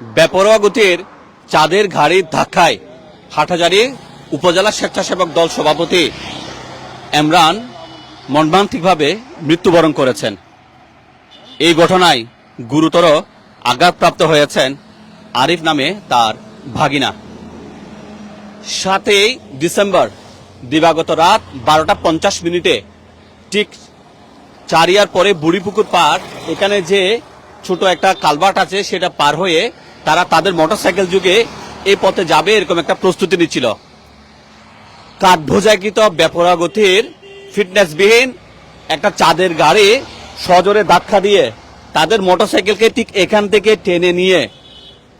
বেপরোয়া গতির চাঁদের ঘাড়ির ধাক্কায় হাটহাজারি উপজেলা স্বেচ্ছাসেবক দল সভাপতি এমরান মর্মান্তিকভাবে মৃত্যুবরণ করেছেন। এই ঘটনায় গুরুতর আঘাতপ্রাপ্ত হয়েছেন আরিফ নামে তার ভাগিনা। সাতই ডিসেম্বর দিবাগত রাত বারোটা পঞ্চাশ মিনিটে ঠিক চারিয়ার পরে বুড়িপুকুর পার এখানে যে ছোট একটা কালভার্ট আছে সেটা পার হয়ে তারা তাদের মোটরসাইকেল যুগে এই পথে যাবে এরকম একটা প্রস্তুতি নিচ্ছিল। কাঠ ভোজাকৃত বেপরা গতির ফিটনেসবিহীন একটা চাঁদের গাড়ি সজোরে ধাক্কা দিয়ে তাদের মোটরসাইকেলকে ঠিক এখান থেকে টেনে নিয়ে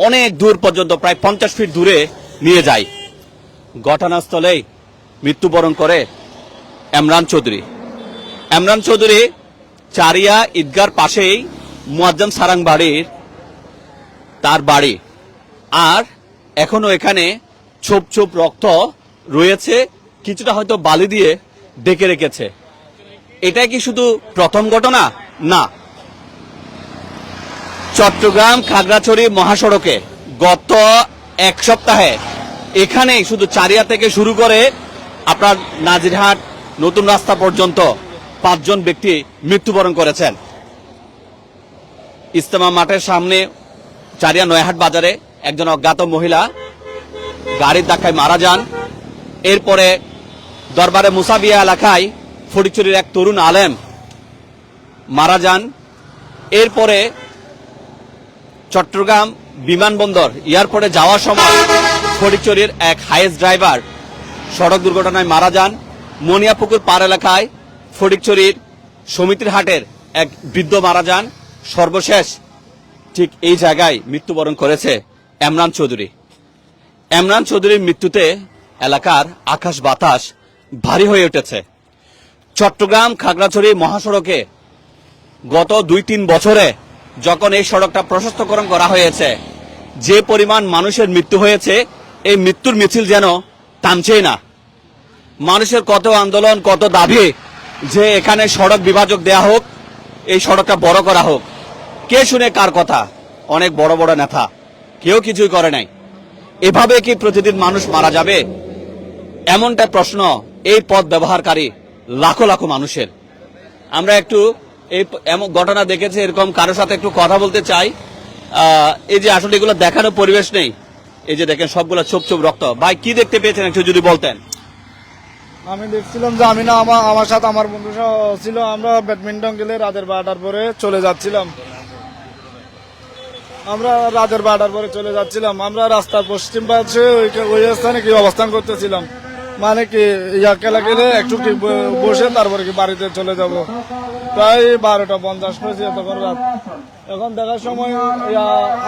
অনেক দূর পর্যন্ত, প্রায় পঞ্চাশ ফিট দূরে নিয়ে যায়। ঘটনাস্থলেই মৃত্যুবরণ করে এমরান চৌধুরী। এমরান চৌধুরী চারিয়া ঈদগার পাশেই মুয়াজ্জম সারাং বাড়ির তার বাড়ি। আর এখনও এখানে ছোপ ছোপ রক্ত রয়েছে, কিছুটা হয়তো বালি দিয়ে ডেকে রেখেছে। এটাই কি শুধু প্রথম ঘটনা? না। চট্টগ্রাম খাগড়াছড়ি মহাসড়কে গত এক সপ্তাহে এখানে শুধু চারিয়া থেকে শুরু করে আপনার নাজিরহাট নতুন রাস্তা পর্যন্ত পাঁচজন ব্যক্তি মৃত্যুবরণ করেছেন। ইস্তেমা মাঠের সামনে চারিয়া নয়াহাট বাজারে একজন অজ্ঞাত মহিলা গাড়ির ধাক্কায় মারা যান। এরপরে দরবারে মুসাবিয়া এলাকায় ফটিকচুরির এক তরুণ আলেম মারা যান। এরপরে চট্টগ্রাম বিমানবন্দর এয়ারপোর্টে যাওয়ার সময় ফটিকচুরির এক হাইস ড্রাইভার সড়ক দুর্ঘটনায় মারা যান। মনিয়াপুকুর পার এলাকায় ফটিকচুরির সমিতির হাটের এক বৃদ্ধ মারা যান। সর্বশেষ ঠিক এই জায়গায় মৃত্যুবরণ করেছে এমরান চৌধুরী। এমরান চৌধুরীর মৃত্যুতে এলাকার আকাশ বাতাস ভারী হয়ে উঠেছে। চট্টগ্রাম খাগড়াছড়ি মহাসড়কে গত দুই তিন বছরে যখন এই সড়কটা প্রশস্তকরণ করা হয়েছে, যে পরিমাণ মানুষের মৃত্যু হয়েছে, এই মৃত্যুর মিছিল যেন থামছেই না। মানুষের কত আন্দোলন, কত দাবি যে এখানে সড়ক বিভাজক দেয়া হোক, এই সড়কটা বড় করা হোক। কে শুনে কার কথা? অনেক বড় বড় নেতা। কেউ কিছুই করে নাই। এভাবে কি প্রতিদিন মানুষ মারা যাবে? এমনটা প্রশ্ন এই পথ ব্যবহারকারী লাখো লাখো মানুষের। আমরা একটু এই এমন ঘটনা দেখেছি, এরকম কারোর সাথে একটু কথা বলতে চাই। এই যে আসলে এগুলো দেখানোর পরিবেশ নেই। এই যে দেখেন সবগুলো ছোপ ছোপ রক্ত। ভাই, কি দেখতে পেয়েছেন একটু যদি বলতেন? আমি দেখছিলাম যে আমি না আমার আমার সাথে আমার বন্ধু ছিল। আমরা ব্যাডমিন্টন গেলে রাতের বারোটার পরে চলে যাচ্ছিলাম। আমরা রাতের বারোটার পরে চলে যাচ্ছিলাম। আমরা রাস্তার পশ্চিম পাশে ওই- স্থানে কি অবস্থান করতেছিলাম। মানে কি, ইয়া গেলে একটু কি বসে তারপরে কি বাড়িতে চলে যাব। প্রায় বারোটা পঞ্চাশ হয়েছে তখন রাত। এখন দেখার সময়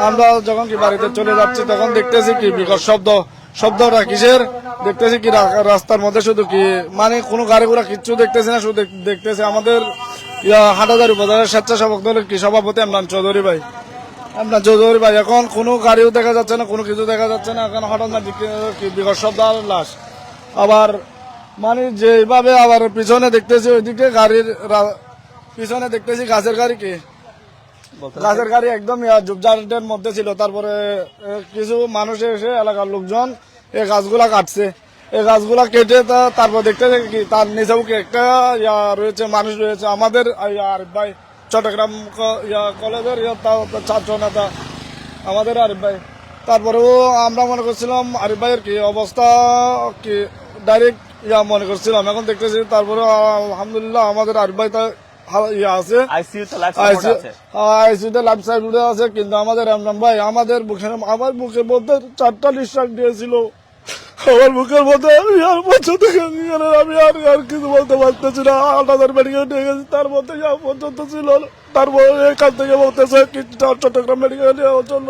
আমরা যখন কি বাড়িতে চলে যাচ্ছি, তখন দেখতেছি কি বিকট শব্দ। শব্দটা কিসের? দেখতেছি কি রাস্তার মধ্যে শুধু কি মানে কোনো গাড়ি ঘোড়া কিচ্ছু দেখতেছি না, শুধু দেখ- দেখতেছি আমাদের হাটাজারি উপজেলার স্বেচ্ছাসেবক দলের কি সভাপতি ইমরান চৌধুরী ভাই। ইমরান চৌধুরী ভাই এখন কোনো গাড়িও দেখা যাচ্ছে না কোনো কিছু দেখা যাচ্ছে না এখন হঠাৎ না কি- কি বিকট শব্দ আর লাশ। আবার মানে যেভাবে আবার পিছনে দেখতেছি ওইদিকে গাড়ির পিছনে দেখতেছি গাছের গাড়ি কি? গাছের গাড়ি একদম ঝুপঝাড়ের মধ্যে ছিল। তারপরে কিছু মানুষ এসে এলাকার লোকজন এই গাছগুলা কাটছে। এই গাছগুলা কেটে তা- তারপর দেখতে কি তার নিচেও কি একটা ইয়া রয়েছে মানুষ রয়েছে। আমাদের ইয়া আরিফ ভাই চট্টগ্রাম কলেজের ছাত্র নেতা। আমাদের আরিফ ভাই। তারপরেও আমরা মনে করছিলাম আরিফ ভাইয়ের কি অবস্থা কি ডাইরেক্ট ইয়া মনে করছিলাম। এখন দেখতেছি তারপরে আলহামদুলিল্লাহ আমাদের আরিফ ভাই তা ইয়া আছে। আইসিউতে লাইফ সার্ভিসে আছে। কিন্তু আমাদের রামরাম ভাই আমাদের বুকে আমার বুকের মধ্যে চারটা নিঃশ্বাস দিয়েছিল। আমার বুকের মধ্যে আমি আর গেলে আমি আর আর কিছু বলতে পারতেছি না। আট হাজার মেডিকেল নিয়ে গেছি, তার মধ্যে যা পর্যন্ত ছিল তারপর এখান থেকে বলতেছে কি চট্টগ্রাম মেডিকেল নেওয়ার জন্য।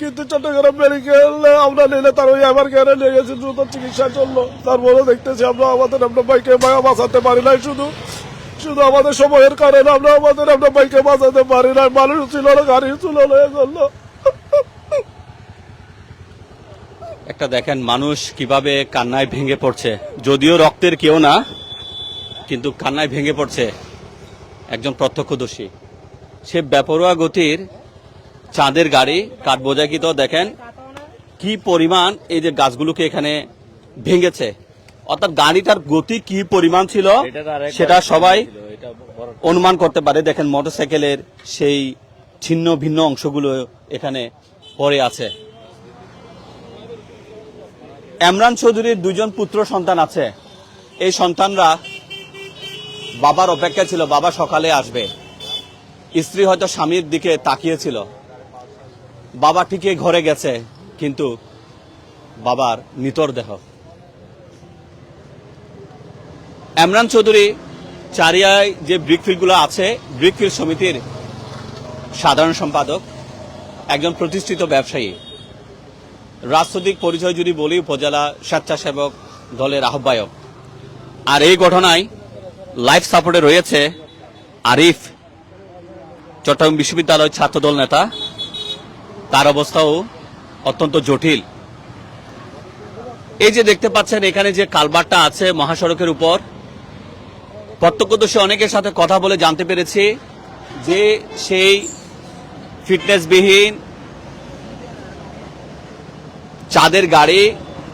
কিন্তু চট্টগ্রাম মেডিকেল আমরা নিলে তার ওই আমার জ্ঞানে নিয়ে গেছি দ্রুত চিকিৎসা চলল তারপরে দেখতেছি আমরা আমাদের আমরা বাইকে বাঁচাতে পারি নাই শুধু। শুধু আমাদের সময়ের কারণে আমরা আমাদের আমরা বাইকে বাঁচাতে পারি না মানুষ ছিল না, গাড়ি ছিল না এগুলো একটা দেখেন মানুষ কীভাবে কান্নায় ভেঙে পড়ছে। যদিও রক্তের কেউ না কিন্তু কান্নায় ভেঙে পড়ছে একজন প্রত্যক্ষদর্শী। সে বেপরোয়া গতির চাঁদের গাড়ি কাঠ বোঝাকিত দেখেন কি পরিমাণ এই যে গাছগুলোকে এখানে ভেঙেছে। অর্থাৎ গাড়িটার গতি কি পরিমাণ ছিল সেটা সবাই অনুমান করতে পারে। দেখেন মোটরসাইকেলের সেই ছিন্ন ভিন্ন অংশগুলো এখানে পড়ে আছে। এমরান চৌধুরীর দুজন পুত্র সন্তান আছে। এই সন্তানরা বাবার অপেক্ষা ছিল, বাবা সকালে আসবে। স্ত্রী হয়তো স্বামীর দিকে তাকিয়েছিল। বাবা ঠিকই ঘরে গেছে, কিন্তু বাবার নিতর দেহ। এমরান চৌধুরী চারিয়ায় যে ব্রিকফিল্ডগুলো আছে ব্রিকফিল্ড সমিতির সাধারণ সম্পাদক, একজন প্রতিষ্ঠিত ব্যবসায়ী। রাজনৈতিক পরিচয় যদি বলি, উপজেলা স্বেচ্ছাসেবক দলের আহ্বায়ক। আর এই ঘটনায় লাইফ সাপোর্টে রয়েছে আরিফ, চট্টগ্রাম বিশ্ববিদ্যালয় ছাত্রদল নেতা। তার অবস্থাও অত্যন্ত জটিল। এই যে দেখতে পাচ্ছেন, এখানে যে কালবারটা আছে মহাসড়কের উপর, প্রত্যক্ষদর্শী অনেকের সাথে কথা বলে জানতে পেরেছি যে সেই ফিটনেসবিহীন চাঁদের গাড়ি,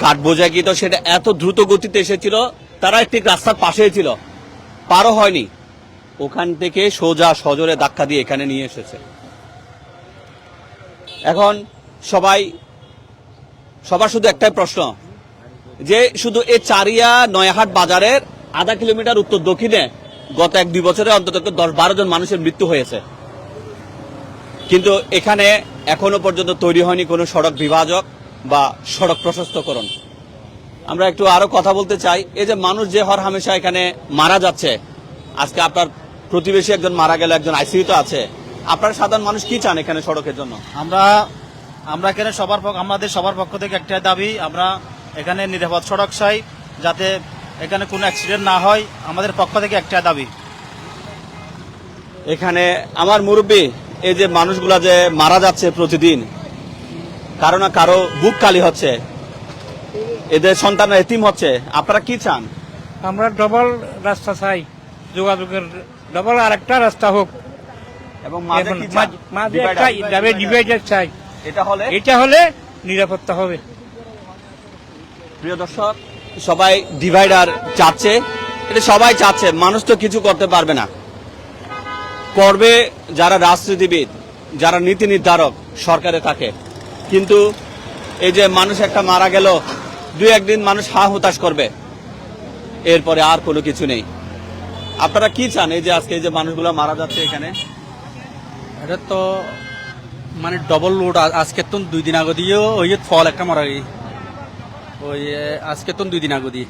কাঠ বোঝাকিত সেটা এত দ্রুত গতিতে এসেছিল, তারা একটি রাস্তার পাশেই ছিল। পারও হয়নি। ওখান থেকে সোজা সজোরে ধাক্কা দিয়ে এখানে নিয়ে এসেছে। এখন সবাই, সবার শুধু একটাই প্রশ্ন, যে শুধু এই চারিয়া নয়াহাট বাজারের আধা কিলোমিটার উত্তর দক্ষিণে গত এক দুই বছরে অন্তত দশ বারো জন মানুষের মৃত্যু হয়েছে। কিন্তু এখানে এখনও পর্যন্ত তৈরি হয়নি কোনো সড়ক বিভাজক। বা সড়ক প্রশস্তকরণ। আমরা একটু আরও কথা বলতে চাই এই যে মানুষ যে হর হামেশা এখানে মারা যাচ্ছে আজকে আপনার প্রতিবেশী একজন মারা গেল একজন আইসিইউতে আছে আপনার সাধারণ মানুষ কি চান এখানে সড়কের জন্য? আমরা আমরা এখানে সবার পক্ষ আমাদের সবার পক্ষ থেকে একটাই দাবি আমরা এখানে নিরাপদ সড়ক চাই যাতে এখানে কোনো অ্যাক্সিডেন্ট না হয় আমাদের পক্ষ থেকে একটাই দাবি। এখানে আমার মুরব্বী এই যে মানুষগুলা যে মারা যাচ্ছে প্রতিদিন কারও না কারও বুক কালি হচ্ছে। এদের সন্তানরা এতিম হচ্ছে। আপনারা কি চান? আমরা ডবল রাস্তা চাই যোগাযোগের ডবল আর একটা রাস্তা হোক। এবং মাঝে ডিভাইডার চাই। এটা হলে? এটা হলে নিরাপত্তা হবে। প্রিয় দর্শক সবাই ডিভাইডার চাচ্ছে। এটা সবাই চাচ্ছে মানুষ তো কিছু করতে পারবে না। করবে যারা রাজনীতিবিদ যারা নীতি নির্ধারক সরকারে থাকে। কিন্তু এই যে মানুষ একটা মারা গেল দুই একদিন মানুষ হা হুতাশ করবে। এরপরে আর কোনো কিছু নেই। আপনারা কি চান এই যে আজকে এই যে মানুষগুলো মারা যাচ্ছে এখানে? এটা তো মানে ডবল লোড আজকে তো দুই দিন আগে দিয়েও ওই ফল একটা মারা গেছে। ওই আজকে তো দুই দিন আগে দিয়ে।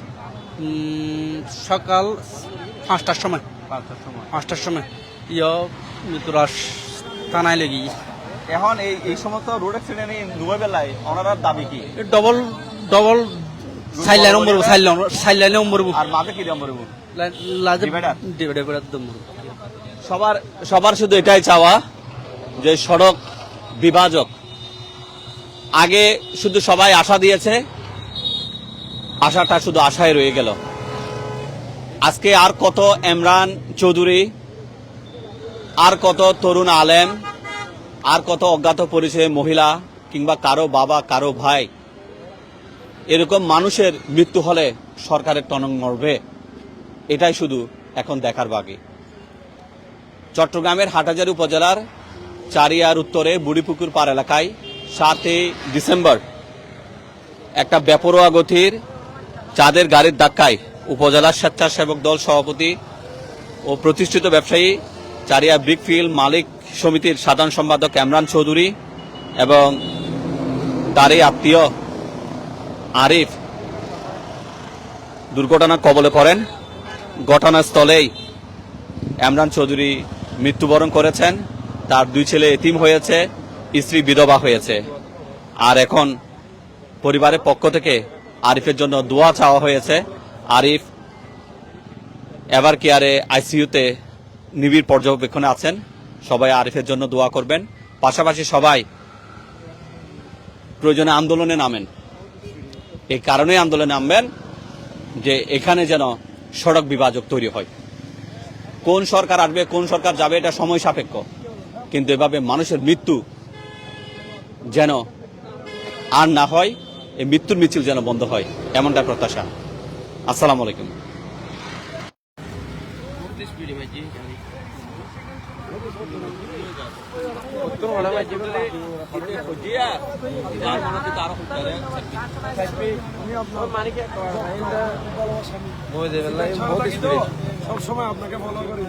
সকাল পাঁচটার সময়। পাঁচটার সময়। পাঁচটার সময়। ইয় মৃত্যুরাস থানায় লেগে এখন এই এই সমস্ত রোড অ্যাক্সিডেন্ট নুয়ে বেলায় ওনার দাবি কি? ডবল ডবল সাইড লাইন মরবো সাইড লাইন সাইড লাইনে আর মাঝে কি নম্বর সবার সবার শুধু এটাই চাওয়া যে সড়ক বিভাজক। আগে শুধু সবাই আশা দিয়েছে আশাটা শুধু আশায় রয়ে গেল। আজকে আর কত এমরান চৌধুরী আর কত তরুণ আলেম আর কত অজ্ঞাত পরিচয় মহিলা কিংবা কারও বাবা, কারও ভাই, এরকম মানুষের মৃত্যু হলে সরকারের টনক মরবে এটাই শুধু এখন দেখার বাকি। চট্টগ্রামের হাটহাজারী উপজেলার চারিয়ার উত্তরে বুড়িপুকুর পার এলাকায় সাতই ডিসেম্বর একটা বেপরোয়া গতির চাঁদের গাড়ির ধাক্কায় উপজেলার স্বেচ্ছাসেবক দল সভাপতি ও প্রতিষ্ঠিত ব্যবসায়ী চারিয়া ব্রিকফিল্ড মালিক সমিতির সাধারণ সম্পাদক এমরান চৌধুরী এবং তারই আত্মীয় আরিফ দুর্ঘটনা কবলে পড়েন। ঘটনাস্থলেই এমরান চৌধুরী মৃত্যুবরণ করেছেন। তার দুই ছেলে এতিম হয়েছে, স্ত্রী বিধবা হয়েছে। আর এখন পরিবারের পক্ষ থেকে আরিফের জন্য দোয়া চাওয়া হয়েছে। আরিফ এবার কেয়ারে আইসিইউতে নিবিড় পর্যবেক্ষণে আছেন। সবাই আরিফের জন্য দোয়া করবেন। পাশাপাশি সবাই প্রয়োজনে আন্দোলনে নামেন। এই কারণেই আন্দোলনে নামবেন যে এখানে যেন সড়ক বিভাজক তৈরি হয়। কোন সরকার আসবে, কোন সরকার যাবে, এটা সময় সাপেক্ষ। কিন্তু এভাবে মানুষের মৃত্যু যেন আর না হয়, এই মৃত্যুর মিছিল যেন বন্ধ হয়, এমনটা প্রত্যাশা। আসসালামু আলাইকুম। সব সময় আপনাকে ফলো করি।